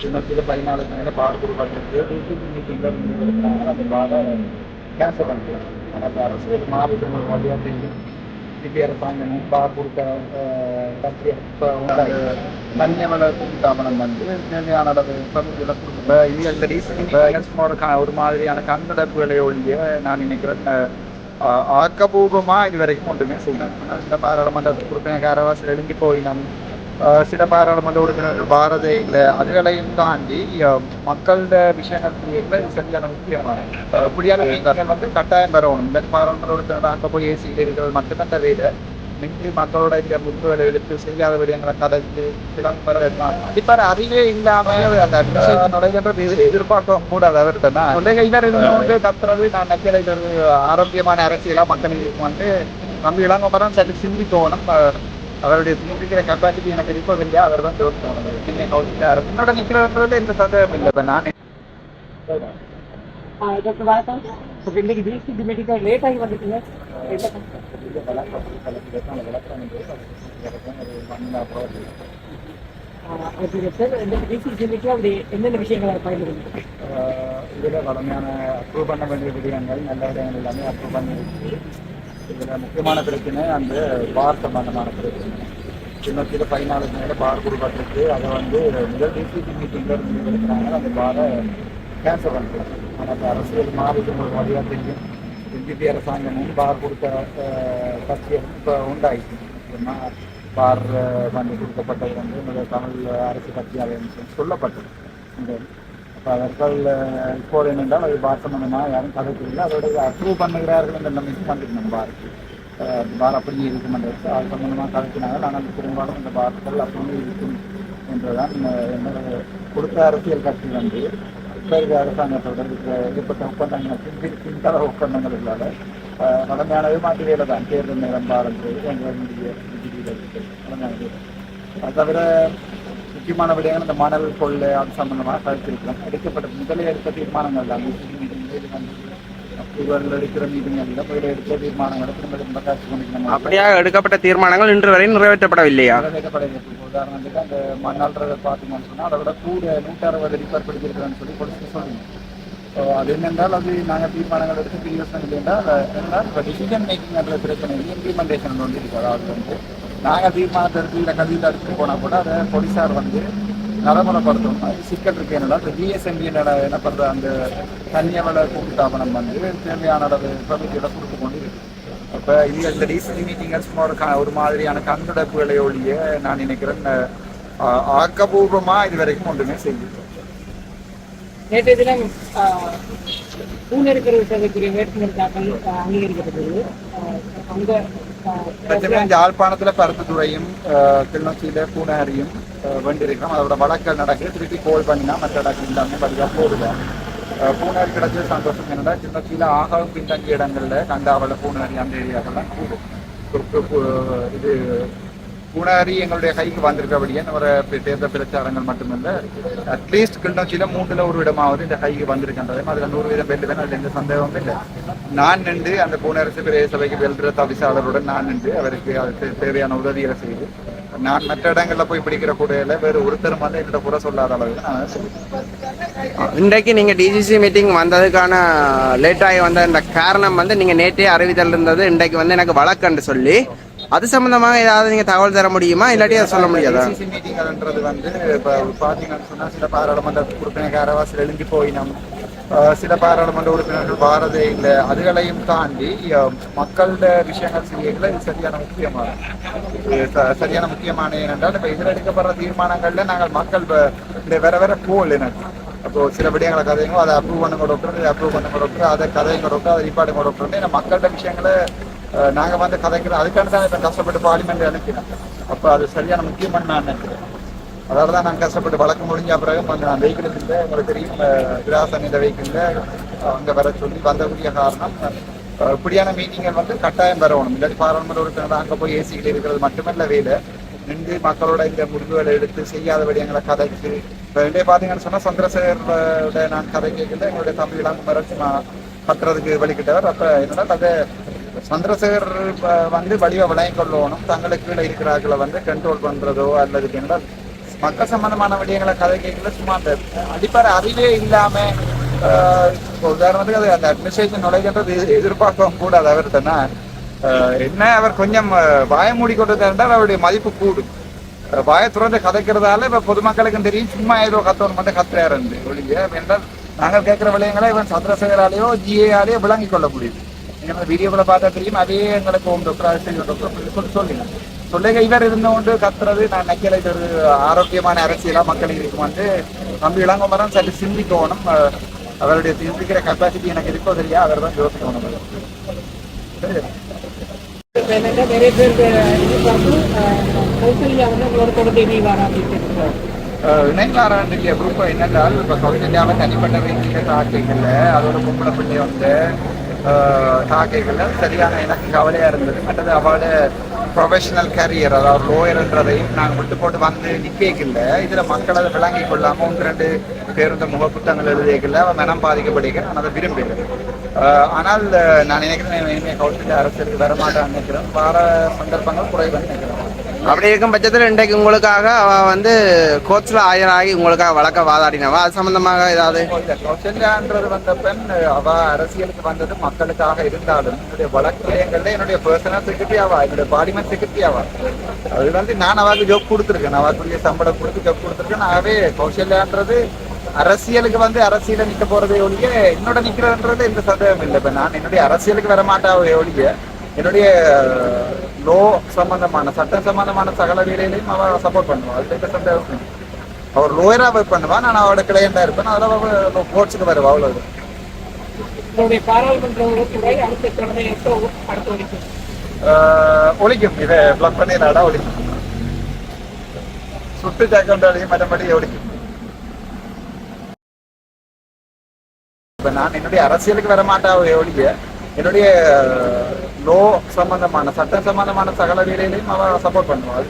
இன்னொரு பதினாலு மேலே பார் கொடுப்பாங்க மீட்டிங்கில் கேன்சல் பண்ணிக்கலாம் ஆனால் அரசு மாறிட்டு வழியாக தெரியும் வந்து தேவையான ஒரு மாதிரியான கண்ணடப்புகளை ஒழிய நான் நினைக்கிறேன் அஹ், ஆக்கபூர்வமா இது வரைக்கும் ஒன்றுமே செய்யணும் இந்த பாராளுமன்றத்துக்கு கொடுத்த காரவாசில் எழுங்கி போய் நான் சில பாராளுமன்ற உறுப்பினர்கள் பாரத இல்லை அதுகளையும் தாண்டி மக்களோட விஷயங்கள் சரியான முக்கியமான இப்படியான விஷயங்கள் வந்து கட்டாயம் வரணும் இந்த பாராளுமன்ற உறுப்பினர் அங்கே போய் ஏசியில் இருக்கிறது மட்டுமல்ல வேலை மிஞ்சி மக்களோட இந்த முற்றுகளை எடுத்து செய்யாத விடயங்களை கதைச்சு கண்டிப்பாக அறிவே இல்லாம அந்த நுழைகின்றது எதிர்பார்க்க அவர்கிட்ட நான் இவர் வந்து கத்துறது நான் நக்கிறது ஆரோக்கியமான அரசியலா மக்களுக்கு வந்து நம்ம இளங்கோபரம் சற்று சிந்திக்கணும் அஹ் அவருடைய சிந்திக்கிற கெப்பாசிட்டி எனக்கு இருப்பதில்லை அவர் தான் தோற்று முன்னோட நிற்கிறன்றது எந்த சந்தேகம் இல்லை. இப்ப நான் டாக்டர் வணக்கம். இப்போ இன்னைக்கு பிஎஸ்சி மெடிக்கல் லேட் ஆகி வந்துட்டீங்க. என்னென்ன விஷயங்களை இதில் வளமையான அப்ரூவ் பண்ண வேண்டிய விடயங்கள் நல்ல விடயங்கள் எல்லாமே அப்ரூவ் பண்ணி இதில் முக்கியமான பிரச்சனை அந்த பார் சம்பந்தமான பிரச்சனை. இன்னொரு பதினாலு மேலே பார் கொடுப்பட்டிருக்கு அதை வந்து முதல் டிசிபி மீட்டிங்கில் இருந்து எடுக்கிறாங்க. அந்த பாரை கேன்சல் பண்ணுறாங்க ஆனால் அந்த அரசியல் மாறிட்டு ஒரு வழியாக தெரியும். பிஜேபி அரசாங்கமும் பார் கொடுத்த சத்தியம் இப்போ உண்டாயிடுச்சு பார் பண்ணி கொடுக்கப்பட்டது வந்து முதல் தமிழ் அரசு கட்சியாக சொல்லப்பட்டது. இந்த அப்போ அவர்கள் இப்போது என்னென்றால் அது பார் சம்பந்தமாக யாரும் கதைக்கவில்லை. அதோட அப்ரூவ் பண்ணுகிறார்கள் என்ற நம்பிக்கை வந்துட்டு நம்ம பாருக்கு. பார் அப்படியே இருக்கும் என்று அது சம்பந்தமாக கலக்கினார்கள். ஆனால் பெரும்பாலும் இந்த பார்கள் அப்படியே இருக்கும் என்றுதான் என்னோட கொடுத்த அரசியல் கட்சி வந்து இப்போ இருக்கிற அரசாங்கத்தோட ஏற்பட்ட ஒப்பந்தங்கள் பின் பின்தள ஒப்பந்தங்கள் இல்லாத கடமையானது வளமையான வேலை தான் தேர்தல் நேரம் பாரம்பரிய எங்களுடைய விதியில் அது தவிர முக்கியமான விடயங்கள் இந்த மாணவர் கொள்ளை அது சம்பந்தமாக கருத்திருக்கிறோம் எடுக்கப்பட்ட முதலே எடுத்த தீர்மானங்கள் தான். அப்படியாக எடுக்கப்பட்ட தீர்மானங்கள் இன்று வரை நிறைவேற்றப்படவில்லையா? நிறைவேற்றப்படவில்லை. உதாரணத்துக்கு அந்த மண்ணாள்றதை பார்த்தீங்கன்னு சொன்னா அதை விட கூட நூற்றி அறுபது ரிப்பேர் பிடிச்சிருக்கிறேன்னு சொல்லி பொலிஸ் சொல்லுங்க ஸோ அது என்னென்றால் அது நாங்கள் தீர்மானங்கள் எடுத்து பிரியோசனம் இல்லை என்றால் இப்போ டிசிஷன் மேக்கிங் என்ற பிரச்சனை இம்ப்ளிமெண்டேஷன் வந்து இருக்கு அதாவது வந்து நாங்கள் தீர்மானத்தை எடுத்து இல்லை கல்வியில் எடுத்து போனால் கூட அதை போலீஸார் வந்து நடைமுறைப்படுத்தணும் சிக்கல் இருக்கு. என்னடா இந்த ஜிஎஸ்எம்பி என்ன பண்ற அந்த தனியவள கூட்டுத்தாபனம் வந்து தேவையான அளவு பகுதியில் கொடுத்து கொண்டு இருக்கு. அப்போ இந்த இந்த டிசிசி மீட்டிங்கை சும்மா ஒரு ஒரு மாதிரியான கண்துடைப்புகளை ஒழிய நான் நினைக்கிறேன் அஹ், இது வரைக்கும் ஒன்றுமே செய்யும் நேற்றைய தினம் பூனே இருக்கிற விஷயத்துக்குரிய வேட்புமனு தாக்கல் அங்கீகரிக்கப்பட்டது. ஆஹ், அங்க ஆஹ், பிரச்சனை யாழ்ப்பாணத்துல பருத்துத்துறையும் கிளிநொச்சியில பூனாரியும் அஹ், வெண்டிருக்கோம். அதோட வழக்கல் நடக்குது. திருப்பி கோல் பண்ணினா மற்ற இடங்கள் எல்லாமே பாதுகாப்பு போடுவோம். பூனாரி கிடைச்சது சந்தோஷம் என்னடா கிளிநொச்சியில ஆகவும் பின்தங்கிய இடங்கள்ல கண்டாவள பூனாரி அந்த ஏரியாக்கெல்லாம் இது கூடாரி எங்களுடைய கைக்கு வந்திருக்கபடியே ஒரு தேர்தல் பிரச்சாரங்கள் மட்டுமல்ல அட்லீஸ்ட் கிளிநொச்சியில மூன்றுல ஒரு இடமாவது இந்த கைக்கு வந்திருக்கின்றது அதுல நூறு வீதம் வெல்லுவேன் அதுல எந்த சந்தேகமும் இல்லை நான் நின்று அந்த பூனரசு பிரதேச சபைக்கு வெல்ற தவிசாளருடன் நான் நின்று அவருக்கு அதுக்கு தேவையான உதவிகளை செய்து நான் மற்ற இடங்கள்ல போய் பிடிக்கிற கூடையில வேறு ஒருத்தரும் வந்து என்கிட்ட குறை சொல்லாத அளவுக்கு நான் சொல்லுவேன் இன்றைக்கு நீங்க டிஜிசி மீட்டிங் வந்ததுக்கான லேட் ஆகி வந்த இந்த காரணம் வந்து நீங்க நேற்றே அறிவித்தல் இருந்தது இன்றைக்கு வந்து எனக்கு வழக்கன்று சொல்லி அது சம்பந்தமாக ஏதாவது நீங்க தகவல் தர முடியுமா? இல்லாட்டி அதை சொல்ல முடியாதா? டிசிசி வந்து இப்போ பார்த்தீங்கன்னு சொன்னால் சில பாராளுமன்ற உறுப்பினர் காரவாசில் எழுந்து போயினோம். சில பாராளுமன்ற உறுப்பினர்கள் வாரதே இல்லை. அதுகளையும் தாண்டி மக்களோட விஷயங்கள் செய்யல இது சரியான முக்கியமான இது ச- சரியான முக்கியமான ஏனென்றால் இப்போ இதில் எடுக்கப்படுற தீர்மானங்கள்ல நாங்கள் மக்கள் இந்த வேற வேற போல் எனக்கு. அப்போ சில விடயங்களை கதைங்க அதை அப்ரூவ் பண்ணுங்க டாக்டர் அப்ரூவ் பண்ணுங்க டாக்டர் அதை கதைங்க டாக்டர் அதை ரிப்பார்டுங்க டாக்டர் ஏன்னா மக்களோட விஷயங்களை நாங்கள் நாங்க வந்து கதைக்கிறோம். அதுக்கான தான் இப்போ கஷ்டப்பட்டு பார்லிமெண்ட் அனுப்பினோம் அப்போ அது சரியான முக்கியமான நான் நினைக்கிறேன். அதால் தான் நான் கஷ்டப்பட்டு வழக்கு முடிஞ்ச பிறகு வந்து நான் வெஹிக்கிள் இல்லை உங்களுக்கு தெரியும் அஹ், விராசன் இந்த வெஹிக்கிளில் அங்கே வர சொல்லி வந்தக்கூடிய காரணம். இப்படியான மீட்டிங்கள் வந்து கட்டாயம் வரணும். இல்லாட்டி பாராளுமன்ற உறுப்பினர் அங்கே போய் ஏசிகள் இருக்கிறது மட்டுமல்ல வேலை. நின்று மக்களோட இந்த முடிவுகளை எடுத்து செய்யாத விடயங்களை கதைச்சு இப்போ ரெண்டே பார்த்தீங்கன்னு சொன்னால் சந்திரசேகரோட நான் கதை கேட்கல. எங்களுடைய தம்பி இளங்குமரன் பத்துறதுக்கு கட்டுறதுக்கு வழிகிட்டவர். அப்போ என்னன்னா அதை சந்திரசேகர் வந்து வடிவ விளங்கிக் கொள்ளணும். தங்களுக்கு கீழே இருக்கிறார்களை வந்து கண்ட்ரோல் பண்றதோ அல்லது என்றால் மக்கள் சம்பந்தமான விடயங்களை கதை கேட்கல சும்மா அந்த அடிப்படை அறிவே இல்லாம ஆஹ், உதாரணத்துக்கு அது அந்த அட்மினிஸ்ட்ரேஷன் நுழைகின்றது எதிர்பார்க்கவும் கூடாது அவர்கிட்டனா என்ன அவர் கொஞ்சம் ஆஹ், வாய மூடிக்கொண்டு இருந்தால் அவருடைய மதிப்பு கூடும். வாய வாயை துறந்து கதைக்கிறதால இப்ப பொதுமக்களுக்கும் தெரியும் சும்மா ஏதோ கத்தவன் மட்டும் கத்துறாரு ஒழிய என்றால் நாங்கள் கேட்கிற விளையங்களை இவன் சந்திரசேகராலேயோ ஜிஏஆலேயோ விளங்கிக் கொள்ள முடியுது நீங்க அந்த வீடியோவில் பார்த்தா தெரியும் அதே எங்களுக்கு ஓம் டாக்டர் ஆசிரியர் டாக்டர் சொல்லி சொல்லி சொல்லுங்க. சொல்லுங்க இவர் இருந்தோண்டு கத்துறது நான் நினைக்கல இது ஒரு ஆரோக்கியமான அரசியலா மக்களுக்கு இருக்கும் வந்து நம்பி இளங்கமரம் சற்று சிந்திக்கணும். அவருடைய சிந்திக்கிற கெப்பாசிட்டி எனக்கு இருக்கோ தெரியா அவர் தான் யோசிக்கணும். நிறைய கௌசல்யா வந்து உங்களோட தொடர்ந்து இணைவாரா அப்படின்னு குரூப் என்னென்றால் இப்போ கௌசல்யாவை தனிப்பட்ட ரீதியில் தாக்கைகள்ல அதோட பொம்பளை பிள்ளை வந்து தாக்கைகளில் சரியான எனக்கு கவலையாக இருந்தது மற்றது அவளோட ப்ரொஃபஷனல் கேரியர் அதாவது லோயர்ன்றதையும் நாங்கள் விட்டு போட்டு வந்து நிற்கல இதில் மக்கள் அதை விளங்கி கொள்ளாமல் ஒன்று ரெண்டு பேருந்த முகப்புத்தகங்கள் எழுதியக்கில்ல அவன் மனம் பாதிக்கப்படுகிறேன் நான் அதை விரும்புகிறேன் ஆனால் நான் நினைக்கிறேன் இனிமேல் கௌசல்யா அரசுக்கு வரமாட்டான்னு நினைக்கிறேன் வார சந்தர்ப்பங்கள் குறைவாக நினைக்கிறேன் அப்படி இருக்கும் பட்சத்தில் இன்றைக்கு உங்களுக்காக அவ வந்து கோர்ட்ஸ்ல ஆயராகி உங்களுக்காக வழக்க வாதாடினவா? அது சம்பந்தமாக ஏதாவது? இல்ல, கௌசல்யான்றது வந்த பெண் அவ அரசியலுக்கு வந்தது மக்களுக்காக இருந்தாலும் என்னுடைய வழக்கங்கள்ல என்னுடைய பர்சனல் செக்ரட்டரி ஆவா? என்னுடைய பார்லிமெண்ட் செக்ரட்டரி ஆவா? அது வந்து நான் அவருக்கு ஜோப் கொடுத்துருக்கேன். அவருக்குரிய சம்பளம் கொடுத்து ஜோப் கொடுத்துருக்கேன். ஆகவே கௌசல்யான்றது அரசியலுக்கு வந்து அரசியல நிக்க போறதே ஒழிய என்னோட நிக்கிறதுன்றது எந்த சந்தேகம் இல்லை. இப்ப நான் என்னுடைய அரசியலுக்கு வர மாட்டாவே ஒழிய என்னுடைய லோ சம்பந்தமான சட்டம் சம்பந்தமான சகல வேலையிலையும் அவ சப்போர்ட் பண்ணுவா. அதுல எந்த சந்தேகம் இல்லை. அவர் லோயரா ஒர்க் பண்ணுவா நான் அவரோட கிளையண்டா இருப்பேன். அதனால கோர்ட்ஸுக்கு வருவா ஆஹ் ஒழிக்கும் இதை பிளாக் பண்ணிடாடா ஒழிக்கும் சுட்டு சாக்கண்டாலையும் மற்றபடி ஒழிக்கும் இப்ப நான் என்னுடைய அரசியலுக்கு வர மாட்டாவே ஒழிய என்னுடைய லோ சம்பந்தமான சட்டம் சம்பந்தமான சகல வேலையிலையும் அவ சப்போர்ட் பண்ணுவோம் அது